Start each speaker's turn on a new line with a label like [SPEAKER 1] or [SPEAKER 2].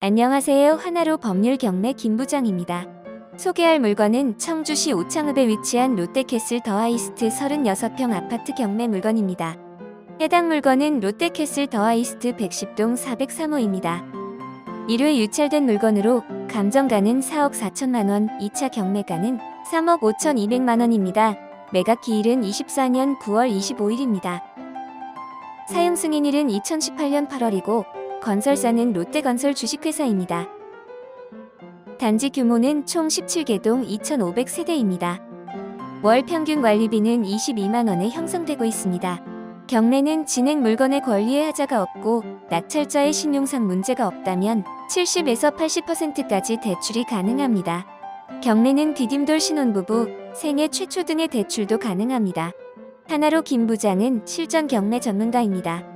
[SPEAKER 1] 안녕하세요. 하나로 법률 경매 김부장입니다. 소개할 물건은 청주시 오창읍에 위치한 롯데캐슬 더하이스트 36평 아파트 경매 물건입니다. 해당 물건은 롯데캐슬 더하이스트 110동 403호입니다. 1회 유찰된 물건으로 감정가는 4억 4천만 원, 2차 경매가는 3억 5천 2백만 원입니다. 매각 기일은 24년 9월 25일입니다. 사용 승인일은 2018년 8월이고 건설사는 롯데건설 주식회사입니다. 단지 규모는 총 17개동 2,500세대입니다. 월 평균 관리비는 22만 원에 형성되고 있습니다. 경매는 진행 물건의 권리에 하자가 없고 낙찰자의 신용상 문제가 없다면 70에서 80%까지 대출이 가능합니다. 경매는 디딤돌 신혼부부, 생애 최초 등의 대출도 가능합니다. 하나로 김 부장은 실전 경매 전문가입니다.